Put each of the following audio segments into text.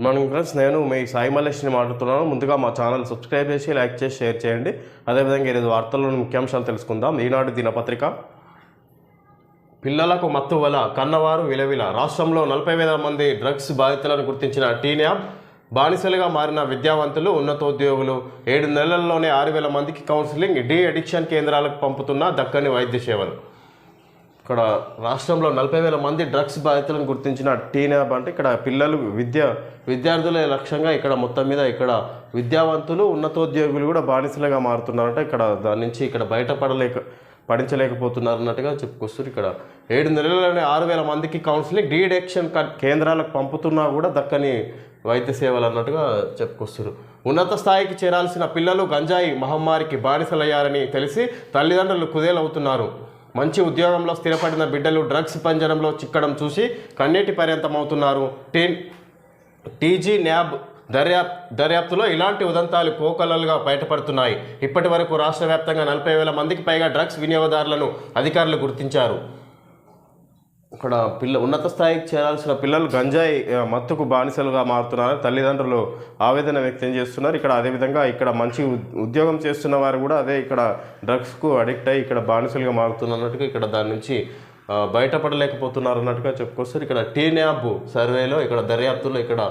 Good morning friends నేను మీ సాయి మల్లేష్ని మాట్లాడుతున్నాను ముందుగా మా ఛానల్ సబ్స్క్రైబ్ చేసి లైక్ చేసి షేర్ చేయండి. అదేవిధంగా ఈరోజు వార్తల్లోని ముఖ్యాంశాలు తెలుసుకుందాం. ఈనాడు దినపత్రిక. పిల్లలకు మత్తు వల కన్నవారు విలవిల. రాష్ట్రంలో నలభై వేల మంది డ్రగ్స్ బాధితులను గుర్తించిన టీన్యాబ్ బానిసలుగా మారిన విద్యావంతులు ఉన్నతోద్యోగులు. ఏడు నెలల్లోనే ఆరు వేల మందికి కౌన్సిలింగ్ డీ అడిక్షన్ కేంద్రాలకు పంపుతున్న దక్కని వైద్య సేవలు. ఇక్కడ రాష్ట్రంలో నలభై వేల మంది డ్రగ్స్ బాధితులను గుర్తించిన టీనాబ్ అంటే ఇక్కడ పిల్లలు విద్య విద్యార్థుల లక్ష్యంగా ఇక్కడ మొత్తం మీద ఇక్కడ విద్యావంతులు ఉన్నతోద్యోగులు కూడా బానిసలుగా మారుతున్నారంటే ఇక్కడ దాని నుంచి ఇక్కడ బయటపడలేక పడించలేకపోతున్నారు అన్నట్టుగా చెప్పుకొస్తారు ఇక్కడ. ఏడు నెలలనే ఆరు వేల మందికి కౌన్సిలింగ్ డీడెక్షన్ కేంద్రాలకు పంపుతున్నా కూడా దక్కని వైద్య సేవలు అన్నట్టుగా చెప్పుకొస్తారు. ఉన్నత స్థాయికి చేరాల్సిన పిల్లలు గంజాయి మహమ్మారికి బానిసలయ్యారని తెలిసి తల్లిదండ్రులు కుదేలవుతున్నారు. మంచి ఉద్యోగంలో స్థిరపడిన బిడ్డలు డ్రగ్స్ పంజరంలో చిక్కడం చూసి కన్నీటి పర్యంతమవుతున్నారు. టీన్ టీజీ న్యాబ్ దర్యాప్ దర్యాప్తులో ఇలాంటి ఉదంతాలు కోకలలుగా బయటపడుతున్నాయి. ఇప్పటి వరకు రాష్ట్ర వ్యాప్తంగా నలభై వేల మందికి పైగా డ్రగ్స్ వినియోగదారులను అధికారులు గుర్తించారు. ఇక్కడ పిల్ల ఉన్నత స్థాయికి చేరాల్సిన పిల్లలు గంజాయి మత్తుకు బానిసలుగా మారుతున్నారు. తల్లిదండ్రులు ఆవేదన వ్యక్తం చేస్తున్నారు. ఇక్కడ అదేవిధంగా ఇక్కడ మంచి ఉద్యోగం చేస్తున్న వారు కూడా అదే ఇక్కడ డ్రగ్స్కు అడిక్ట్ అయ్యి ఇక్కడ బానిసలుగా మారుతున్నట్టుగా ఇక్కడ దాని నుంచి బయటపడలేకపోతున్నారు అన్నట్టుగా చెప్పుకొస్తారు. ఇక్కడ టీన్యాబ్ సర్వేలో ఇక్కడ దర్యాప్తులో ఇక్కడ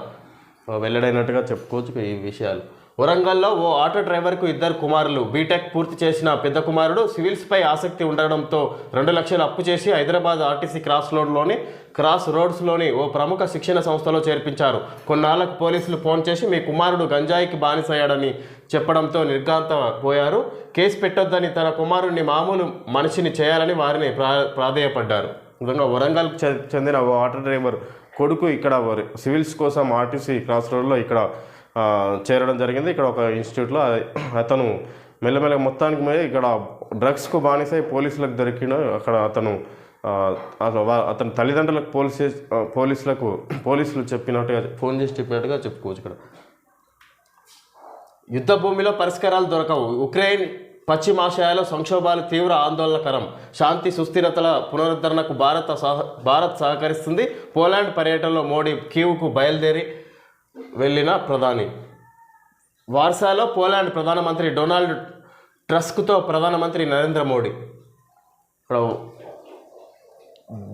వెల్లడైనట్టుగా చెప్పుకోవచ్చు ఈ విషయాలు. వరంగల్లో ఓ ఆటో డ్రైవర్కు ఇద్దరు కుమారులు. బీటెక్ పూర్తి చేసిన పెద్ద కుమారుడు సివిల్స్పై ఆసక్తి ఉండడంతో రెండు లక్షలు అప్పు చేసి హైదరాబాద్ ఆర్టీసీ క్రాస్ రోడ్లోని క్రాస్ రోడ్స్లోని ఓ ప్రముఖ శిక్షణ సంస్థలో చేర్పించారు. కొన్నాళ్ళకు పోలీసులు ఫోన్ చేసి మీ కుమారుడు గంజాయికి బానిసయ్యాడని చెప్పడంతో నిర్ఘాంత పోయారు కేసు పెట్టొద్దని తన కుమారుడిని మామూలు మనిషిని చేయాలని వారిని ప్రా ప్రాధేయపడ్డారు. ఈ విధంగా చెందిన ఓ ఆటో డ్రైవర్ కొడుకు ఇక్కడ సివిల్స్ కోసం ఆర్టీసీ క్రాస్ రోడ్లో ఇక్కడ చేరడం జరిగింది. ఇక్కడ ఒక ఇన్స్టిట్యూట్లో అతను మెల్లమెల్ల మొత్తానికి మీద ఇక్కడ డ్రగ్స్కు బానిసై పోలీసులకు దొరికిన అక్కడ అతను అతను అతని తల్లిదండ్రులకు పోలీసు పోలీసులకు పోలీసులు చెప్పినట్టుగా ఫోన్ చేసి చెప్పినట్టుగా చెప్పుకోవచ్చు ఇక్కడ. యుద్ధ భూమిలో పరిష్కారాలు దొరకవు. ఉక్రెయిన్ పశ్చిమాసియాలో సంక్షోభాలు తీవ్ర ఆందోళనకరం. శాంతి సుస్థిరతల పునరుద్ధరణకు భారత సహ భారత్ సహకరిస్తుంది. పోలాండ్ పర్యటనలో మోడీ కీవ్కు బయలుదేరి వెళ్ళిన ప్రధాని. వార్సాలో పోలాండ్ ప్రధానమంత్రి డొనాల్డ్ ట్రస్క్తో ప్రధానమంత్రి నరేంద్ర మోడీ. ఇక్కడ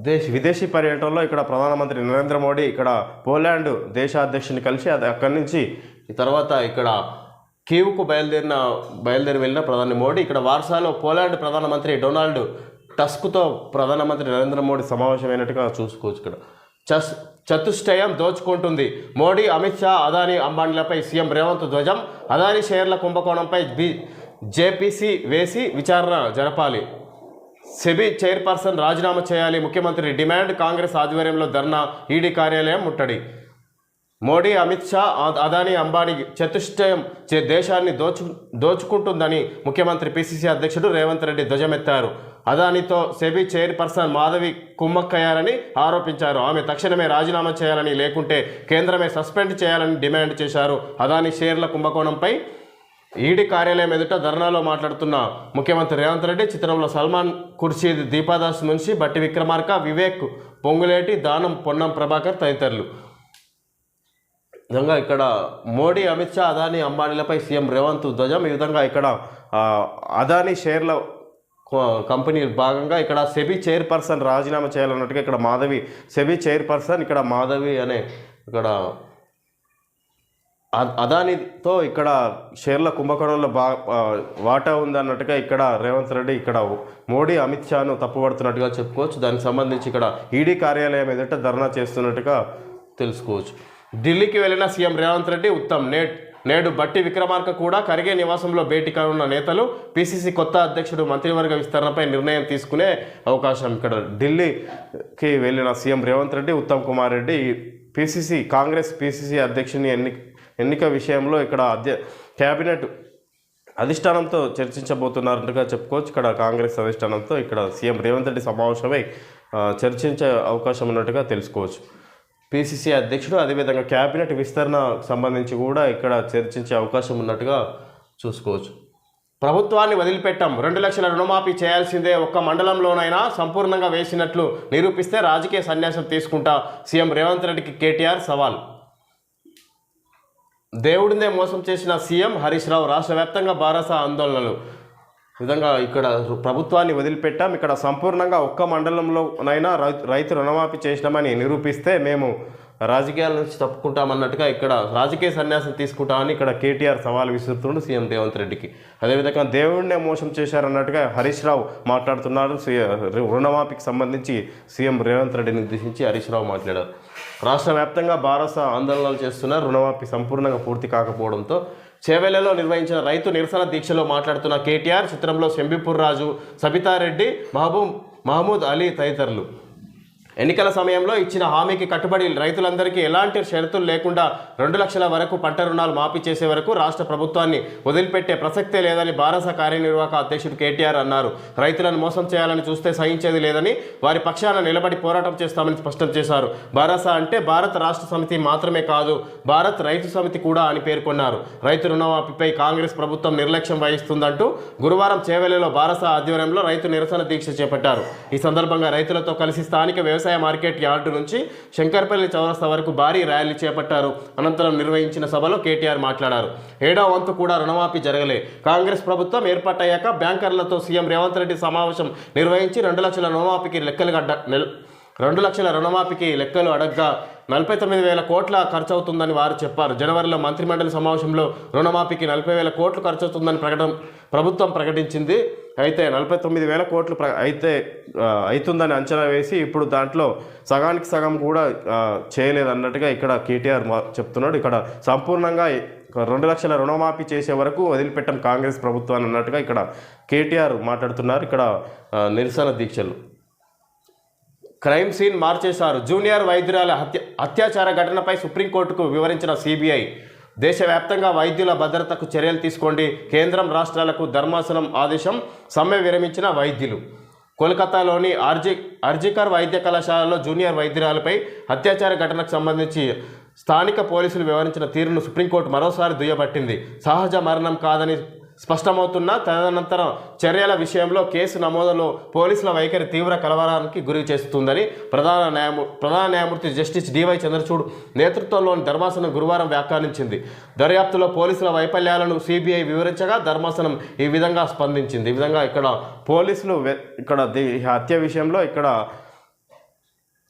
దేశ విదేశీ పర్యటనలో ఇక్కడ ప్రధానమంత్రి నరేంద్ర మోడీ ఇక్కడ పోలాండ్ దేశాధ్యక్షుని కలిసి అది అక్కడి నుంచి తర్వాత ఇక్కడ కీవ్కు బయలుదేరిన బయలుదేరి వెళ్ళిన ప్రధాని మోడీ ఇక్కడ వార్సాలో పోలాండ్ ప్రధానమంత్రి డొనాల్డ్ టస్క్తో ప్రధానమంత్రి నరేంద్ర మోడీ సమావేశమైనట్టుగా చూసుకోవచ్చు ఇక్కడ. చస్ చతుష్టయం దోచుకుంటుంది. మోడీ అమిత్ షా అదానీ అంబానీలపై సీఎం రేవంత్ ధ్వజం. అదానీ షేర్ల కుంభకోణంపై బి జేపీసీ వేసి విచారణ జరపాలి. సెబీ చైర్పర్సన్ రాజీనామా చేయాలి. ముఖ్యమంత్రి డిమాండ్. కాంగ్రెస్ ఆధ్వర్యంలో ధర్నా ఈడీ కార్యాలయం ముట్టడి. మోడీ అమిత్ షా అదానీ అంబానీ చతుష్టయం చే దేశాన్ని దోచు దోచుకుంటుందని ముఖ్యమంత్రి పిసిసి అధ్యక్షుడు రేవంత్ రెడ్డి ధ్వజమెత్తారు. అదానితో సెబీ చైర్పర్సన్ మాధవి కుమ్మక్కయ్యారని ఆరోపించారు. ఆమె తక్షణమే రాజీనామా చేయాలని లేకుంటే కేంద్రమే సస్పెండ్ చేయాలని డిమాండ్ చేశారు. అదాని షేర్ల కుంభకోణంపై ఈడీ కార్యాలయం ఎదుట ధర్నాలో మాట్లాడుతున్న ముఖ్యమంత్రి రేవంత్ రెడ్డి చిత్రంలో సల్మాన్ ఖుర్షీద్ దీపాదాస్ మున్షి బట్టి విక్రమార్క వివేక్ పొంగులేటి దానం పొన్నం ప్రభాకర్ తదితరులు. విధంగా ఇక్కడ మోడీ అమిత్ షా అదానీ అంబానీలపై సీఎం రేవంత్ ధ్వజం ఈ విధంగా ఇక్కడ అదానీ షేర్ల కంపెనీ భాగంగా ఇక్కడ సెబీ చైర్పర్సన్ రాజీనామా చేయాలన్నట్టుగా ఇక్కడ మాధవి సెబీ చైర్పర్సన్ ఇక్కడ మాధవి అనే ఇక్కడ అదానితో ఇక్కడ షేర్ల కుంభకోణంలో బా వాటా ఉందన్నట్టుగా ఇక్కడ రేవంత్ రెడ్డి ఇక్కడ మోడీ అమిత్ షాను తప్పుపడుతున్నట్టుగా చెప్పుకోవచ్చు. దానికి సంబంధించి ఇక్కడ ఈడీ కార్యాలయం ఎదుట ధర్నా చేస్తున్నట్టుగా తెలుసుకోవచ్చు. ఢిల్లీకి వెళ్ళిన సీఎం రేవంత్ రెడ్డి ఉత్తమ్ నేట్ నేడు బట్టి విక్రమార్క కూడా కరిగే నివాసంలో భేటీ కానున్న నేతలు పిసిసి కొత్త అధ్యక్షుడు మంత్రివర్గ విస్తరణపై నిర్ణయం తీసుకునే అవకాశం ఇక్కడ ఢిల్లీకి వెళ్ళిన CM Revanth Reddy Uttam Kumar Reddy PCC Congress PCC అధ్యక్షుని ఎన్ని ఎన్నిక విషయంలో ఇక్కడ అధ్య క్యాబినెట్ అధిష్టానంతో చర్చించబోతున్నారన్నట్టుగా చెప్పుకోవచ్చు. ఇక్కడ కాంగ్రెస్ అధిష్టానంతో ఇక్కడ సీఎం రేవంత్ రెడ్డి సమావేశమై చర్చించే అవకాశం ఉన్నట్టుగా తెలుసుకోవచ్చు. పిసిసి అధ్యక్షుడు అదేవిధంగా క్యాబినెట్ విస్తరణ సంబంధించి కూడా ఇక్కడ చర్చించే అవకాశం ఉన్నట్టుగా చూసుకోవచ్చు. ప్రభుత్వాన్ని వదిలిపెట్టాం. రెండు లక్షల రుణమాఫీ చేయాల్సిందే ఒక్క మండలంలోనైనా సంపూర్ణంగా వేసినట్లు నిరూపిస్తే రాజకీయ సన్యాసం తీసుకుంటా సీఎం రేవంత్ రెడ్డికి కేటీఆర్ సవాల్. దేవుడినే మోసం చేసిన సీఎం హరీష్ రావు రాష్ట్ర వ్యాప్తంగా బారస ఆందోళనలు. విధంగా ఇక్కడ ప్రభుత్వాన్ని వదిలిపెట్టాం. ఇక్కడ సంపూర్ణంగా ఒక్క మండలంలోనైనా రై- రైతు రుణమాఫీ చేసినామని నిరూపిస్తే మేము రాజకీయాల నుంచి తప్పుకుంటామన్నట్టుగా ఇక్కడ రాజకీయ సన్యాసం తీసుకుంటామని ఇక్కడ కేటీఆర్ సవాల్ విసురుతుండు సీఎం రేవంత్ రెడ్డికి. అదేవిధంగా దేవుడినే మోసం చేశారన్నట్టుగా హరీష్ రావు మాట్లాడుతున్నారు. సీ- రుణమాఫీకి సంబంధించి సీఎం రేవంత్ రెడ్డిని ఉద్దేశించి హరీష్ రావు మాట్లాడారు. రాష్ట్ర వ్యాప్తంగా బారస ఆందోళనలు చేస్తున్నారు. రుణమాఫీ సంపూర్ణంగా పూర్తి కాకపోవడంతో చేవెళ్ళలో నిర్వహించిన రైతు నిరసన దీక్షలో మాట్లాడుతున్న కేటీఆర్ చిత్రంలో శంబిపూర్ రాజు సబితారెడ్డి మహబూబ్ మహమూద్ అలీ తదితరులు. ఎన్నికల సమయంలో ఇచ్చిన హామీకి కట్టుబడి రైతులందరికీ ఎలాంటి షరతులు లేకుండా రెండు లక్షల వరకు పంట రుణాలు మాఫీ చేసే వరకు రాష్ట్ర ప్రభుత్వాన్ని వదిలిపెట్టే ప్రసక్తే లేదని భారత కార్యనిర్వాహక అధ్యక్షుడు కేటీఆర్ అన్నారు. రైతులను మోసం చేయాలని చూస్తే సహించేది లేదని వారి పక్షాన నిలబడి పోరాటం చేస్తామని స్పష్టం చేశారు. భారస అంటే భారత రాష్ట్ర సమితి మాత్రమే కాదు భారత్ రైతు సమితి కూడా అని పేర్కొన్నారు. రైతు రుణమాఫీపై కాంగ్రెస్ ప్రభుత్వం నిర్లక్ష్యం వహిస్తుందంటూ గురువారం చేవెలలో భారస ఆధ్వర్యంలో రైతు నిరసన దీక్ష చేపట్టారు. ఈ సందర్భంగా రైతులతో కలిసి స్థానిక వ్యవసాయ మార్కెట్ యార్డు నుంచి శంకర్పల్లి చౌరస్తా వరకు భారీ ర్యాలీ చేపట్టారు. అనంతరం నిర్వహించిన సభలో కేటీఆర్ మాట్లాడారు. ఏడవ వంతు కూడా రుణమాఫీ జరగలే. కాంగ్రెస్ ప్రభుత్వం ఏర్పాటయ్యాక బ్యాంకర్లతో సీఎం రేవంత్ రెడ్డి సమావేశం నిర్వహించి రెండు లక్షల రుణమాఫీకి లెక్కలు గడ్డ రెండు లక్షల రుణమాఫీకి లెక్కలు అడగ్గా నలభై తొమ్మిది వేల కోట్ల ఖర్చు అవుతుందని వారు చెప్పారు. జనవరిలో మంత్రిమండలి సమావేశంలో రుణమాఫీకి నలభై వేల కోట్లు ఖర్చు అవుతుందని ప్రకటన ప్రభుత్వం ప్రకటించింది. అయితే నలభై తొమ్మిది వేల కోట్లు ప్ర అయితే అవుతుందని అంచనా వేసి ఇప్పుడు దాంట్లో సగానికి సగం కూడా చేయలేదన్నట్టుగా ఇక్కడ కేటీఆర్ మా- చెప్తున్నాడు. ఇక్కడ సంపూర్ణంగా రెండు లక్షల రుణమాఫీ చేసే వరకు వదిలిపెట్టం కాంగ్రెస్ ప్రభుత్వాన్ని అన్నట్టుగా ఇక్కడ కేటీఆర్ మాట్లాడుతున్నారు. ఇక్కడ నిరసన దీక్షలు. క్రైమ్ సీన్ మార్చేశారు. జూనియర్ వైద్యురాల హత్య అత్యాచార ఘటనపై సుప్రీంకోర్టుకు వివరించిన సిబిఐ దేశవ్యాప్తంగా వైద్యుల భద్రతకు చర్యలు తీసుకోండి. కేంద్రం రాష్ట్రాలకు ధర్మాసనం ఆదేశం సమ్మె విరమించిన వైద్యులు. కోల్కతాలోని ఆర్జి ఆర్జికర్ వైద్య కళాశాలలో జూనియర్ వైద్యురాలపై అత్యాచార ఘటనకు సంబంధించి స్థానిక పోలీసులు వివరించిన తీరును సుప్రీంకోర్టు మరోసారి దుయ్యబట్టింది. సహజ మరణం కాదని స్పష్టమవుతున్న తదనంతరం చర్యల విషయంలో కేసు నమోదులో పోలీసుల వైఖరి తీవ్ర కలవరానికి గురి చేస్తుందని ప్రధాన న్యాయమూ ప్రధాన న్యాయమూర్తి జస్టిస్ డివై చంద్రచూడ్ నేతృత్వంలోని ధర్మాసనం గురువారం వ్యాఖ్యానించింది. దర్యాప్తులో పోలీసుల వైఫల్యాలను సిబిఐ వివరించగా ధర్మాసనం ఈ విధంగా స్పందించింది. ఈ విధంగా ఇక్కడ పోలీసులు ఇక్కడ హత్య విషయంలో ఇక్కడ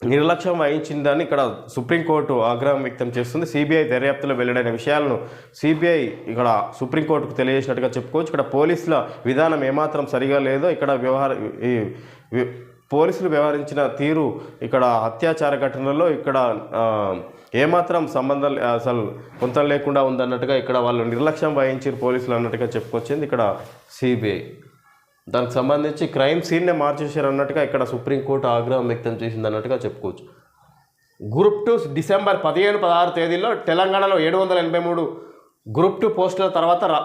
నిర్లక్ష్యం వహించిందని ఇక్కడ సుప్రీంకోర్టు ఆగ్రహం వ్యక్తం చేస్తుంది. సిబిఐ దర్యాప్తులో వెల్లడైన విషయాలను సిబిఐ ఇక్కడ సుప్రీంకోర్టుకు తెలియజేసినట్టుగా చెప్పుకోవచ్చు. ఇక్కడ పోలీసుల విధానం ఏమాత్రం సరిగా లేదో ఇక్కడ వ్యవహార ఈ పోలీసులు వ్యవహరించిన తీరు ఇక్కడ అత్యాచార ఘటనలో ఇక్కడ ఏమాత్రం సంబంధం అసలు పొంతం లేకుండా ఉందన్నట్టుగా ఇక్కడ వాళ్ళు నిర్లక్ష్యం వహించారు పోలీసులు అన్నట్టుగా చెప్పుకొచ్చింది ఇక్కడ సిబిఐ. దానికి సంబంధించి క్రైమ్ సీన్నే మార్చేశారు అన్నట్టుగా ఇక్కడ సుప్రీంకోర్టు ఆగ్రహం వ్యక్తం చేసింది అన్నట్టుగా చెప్పుకోవచ్చు. గ్రూప్ టూ డిసెంబర్ పదిహేను పదహారు తేదీల్లో తెలంగాణలో ఏడు వందల ఎనభై మూడు గ్రూప్ టూ పోస్టుల తర్వాత రా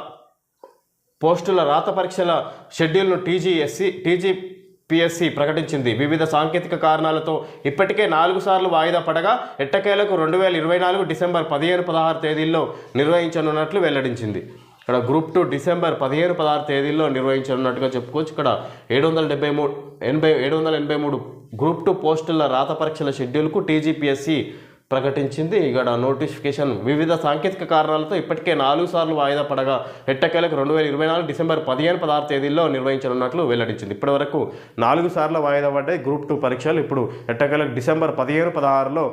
పోస్టుల రాత పరీక్షల షెడ్యూల్ను టీజీఎస్సి టీజీపీఎస్సి ప్రకటించింది. వివిధ సాంకేతిక కారణాలతో ఇప్పటికే నాలుగు సార్లు వాయిదా పడగా ఎట్టకేలకు రెండు వేల ఇరవై నాలుగు డిసెంబర్ పదిహేను పదహారు తేదీల్లో నిర్వహించనున్నట్లు వెల్లడించింది. ఇక్కడ గ్రూప్ టూ డిసెంబర్ పదిహేను పదహారు తేదీల్లో నిర్వహించనున్నట్టుగా చెప్పుకోవచ్చు. ఇక్కడ ఏడు వందల డెబ్బై మూడు ఎనభై ఏడు వందల ఎనభై మూడు గ్రూప్ టూ పోస్టుల రాత పరీక్షల షెడ్యూల్కు టీజీపీఎస్సి ప్రకటించింది. ఇక్కడ నోటిఫికేషన్ వివిధ సాంకేతిక కారణాలతో ఇప్పటికే నాలుగు సార్లు వాయిదా పడగా ఎట్టకేలకు రెండు వేల ఇరవై నాలుగు డిసెంబర్ పదిహేను పదహారు తేదీల్లో నిర్వహించనున్నట్లు వెల్లడించింది. ఇప్పటివరకు నాలుగు సార్లు వాయిదా పడ్డాయి గ్రూప్ టూ పరీక్షలు. ఇప్పుడు ఎట్టకేలకు డిసెంబర్ పదిహేను పదహారులో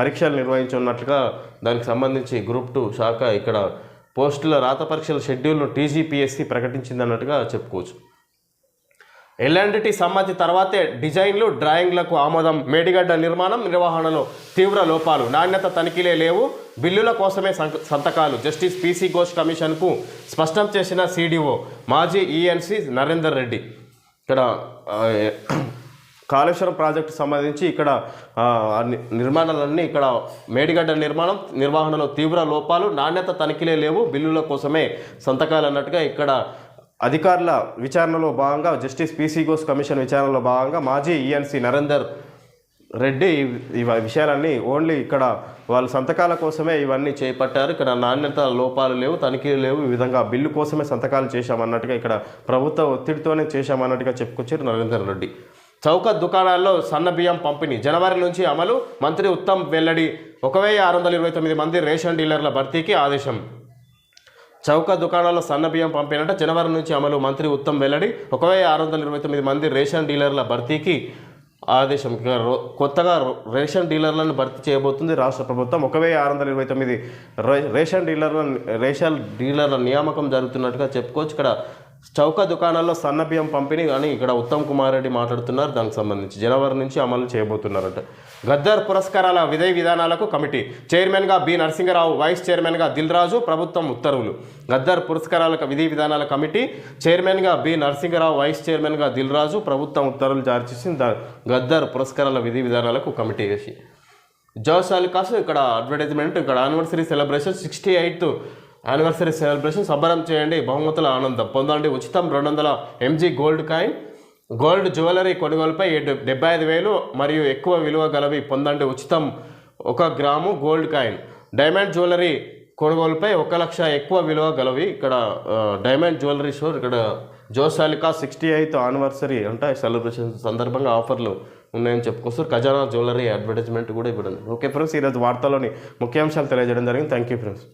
పరీక్షలు నిర్వహించనున్నట్లుగా దానికి సంబంధించి గ్రూప్ టూ శాఖ ఇక్కడ పోస్టుల రాత పరీక్షల షెడ్యూల్ను టీజీపీఎస్సీ ప్రకటించింది అన్నట్టుగా చెప్పుకోవచ్చు. ఎల్ఎండిటి సమ్మతి తర్వాతే డిజైన్లు డ్రాయింగ్లకు ఆమోదం మేడిగడ్డ నిర్మాణం నిర్వహణలో తీవ్ర లోపాలు నాణ్యత తనిఖీలే లేవు. బిల్లుల కోసమే సంతకాలు. జస్టిస్ పీసీ ఘోష్ కమిషన్కు స్పష్టం చేసిన సిడిఓ మాజీ ఈఎన్సీ నరేందర్ రెడ్డి. ఇక్కడ కాళేశ్వరం ప్రాజెక్టు సంబంధించి ఇక్కడ నిర్మాణాలన్నీ ఇక్కడ మేడిగడ్డ నిర్మాణం నిర్వహణలో తీవ్ర లోపాలు నాణ్యత తనిఖీలే లేవు బిల్లుల కోసమే సంతకాలు అన్నట్టుగా ఇక్కడ అధికారుల విచారణలో భాగంగా జస్టిస్ పీసీ ఘోష్ కమిషన్ విచారణలో భాగంగా మాజీ ఈఎన్సీ నరేందర్ రెడ్డి ఈ విషయాలన్నీ ఓన్లీ ఇక్కడ వాళ్ళ సంతకాల కోసమే ఇవన్నీ చేపట్టారు. ఇక్కడ నాణ్యత లోపాలు లేవు తనిఖీలు లేవు ఈ విధంగా బిల్లు కోసమే సంతకాలు చేశామన్నట్టుగా ఇక్కడ ప్రభుత్వ ఒత్తిడితోనే చేశామన్నట్టుగా చెప్పుకొచ్చారు నరేందర్ రెడ్డి. చౌక దుకాణాల్లో సన్న బియ్యం పంపిణీ. జనవరి నుంచి అమలు. మంత్రి ఉత్తమ్ వెల్లడి. ఒక వెయ్యి ఆరు వందల ఇరవై తొమ్మిది మంది రేషన్ డీలర్ల భర్తీకి ఆదేశం. చౌక దుకాణాల్లో సన్న బియ్యం పంపిణీ జనవరి నుంచి అమలు. మంత్రి ఉత్తమ్ వెల్లడి. ఒక వెయ్యి ఆరు వందల ఇరవై తొమ్మిది మంది రేషన్ డీలర్ల భర్తీకి ఆదేశం. రో- కొత్తగా రేషన్ డీలర్లను భర్తీ చేయబోతుంది రాష్ట్ర ప్రభుత్వం. ఒక వెయ్యి ఆరు వందల ఇరవై తొమ్మిది రే- రేషన్ డీలర్ల రేషన్ డీలర్ల నియామకం జరుగుతున్నట్టుగా చెప్పుకోవచ్చు. ఇక్కడ చౌక దుకాణాల్లో సన్న బియ్యం పంపిణీ అని ఇక్కడ ఉత్తమ్ కుమార్ రెడ్డి మాట్లాడుతున్నారు. దానికి సంబంధించి జనవరి నుంచి అమలు చేయబోతున్నారట. గద్దర్ పురస్కారాల విధయ విధానాలకు కమిటీ చైర్మన్గా బి నరసింహరావు వైస్ చైర్మన్గా దిల్ రాజు ప్రభుత్వం ఉత్తర్వులు. గద్దర్ పురస్కారాల విధి విధానాల కమిటీ చైర్మన్గా బి నరసింహరావు వైస్ చైర్మన్గా దిల్ రాజు ప్రభుత్వం ఉత్తర్వులు జారీ చేసింది. గద్దర్ పురస్కారాల విధి విధానాలకు కమిటీ వేసి. జోస్ కాసు ఇక్కడ అడ్వర్టైజ్మెంట్ ఇక్కడ anniversary celebration sixty eighth anniversary celebration సంబరం చేయండి బహుమతుల ఆనందం పొందండి ఉచితం రెండు వందల MG gold coin gold jewellery కొనుగోలుపై ఏడు- డెబ్బై ఐదు వేలు మరియు ఎక్కువ విలువ గలవి పొందండి ఉచితం ఒక gram gold coin diamond jewellery కొనుగోలుపై ఒక లక్ష ఎక్కువ విలువ గలవి ఇక్కడ డైమండ్ జ్యువెలరీ స్టోర్ ఇక్కడ జోసాలికా సిక్స్టీ ఎయిత్ యానివర్సరీ అంటే సెలబ్రేషన్ సందర్భంగా ఆఫర్లు ఉన్నాయని చెప్పుకొస్తారు ఖజానా జ్యువెలరీ అడ్వర్టైజ్మెంట్ కూడా ఇవ్వడం. ఓకే ఫ్రెండ్స్ ఈరోజు వార్తలోని ముఖ్యాంశాలు తెలియజేయడం జరిగింది. Thank you friends